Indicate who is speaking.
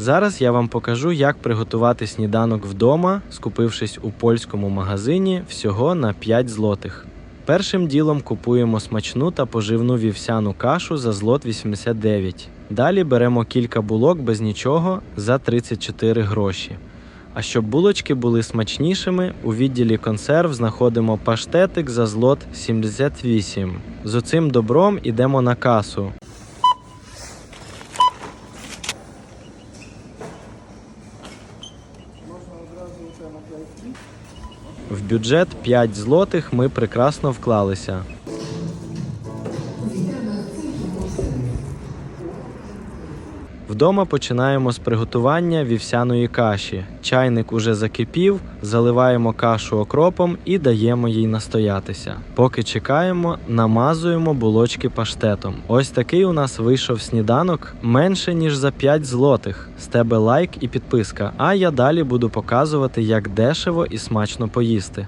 Speaker 1: Зараз я вам покажу, як приготувати сніданок вдома, скупившись у польському магазині всього на 5 злотих. Першим ділом купуємо смачну та поживну вівсяну кашу за злот 89. Далі беремо кілька булок без нічого за 34 гроші. А щоб булочки були смачнішими, у відділі консерв знаходимо паштетик за злот 78. З оцим добром ідемо на касу. В бюджет 5 злотих ми прекрасно вклалися. Вдома починаємо з приготування вівсяної каші. Чайник уже закипів, заливаємо кашу окропом і даємо їй настоятися. Поки чекаємо, намазуємо булочки паштетом. Ось такий у нас вийшов сніданок менше ніж за 5 злотих. З тебе лайк і підписка. А я далі буду показувати, як дешево і смачно поїсти.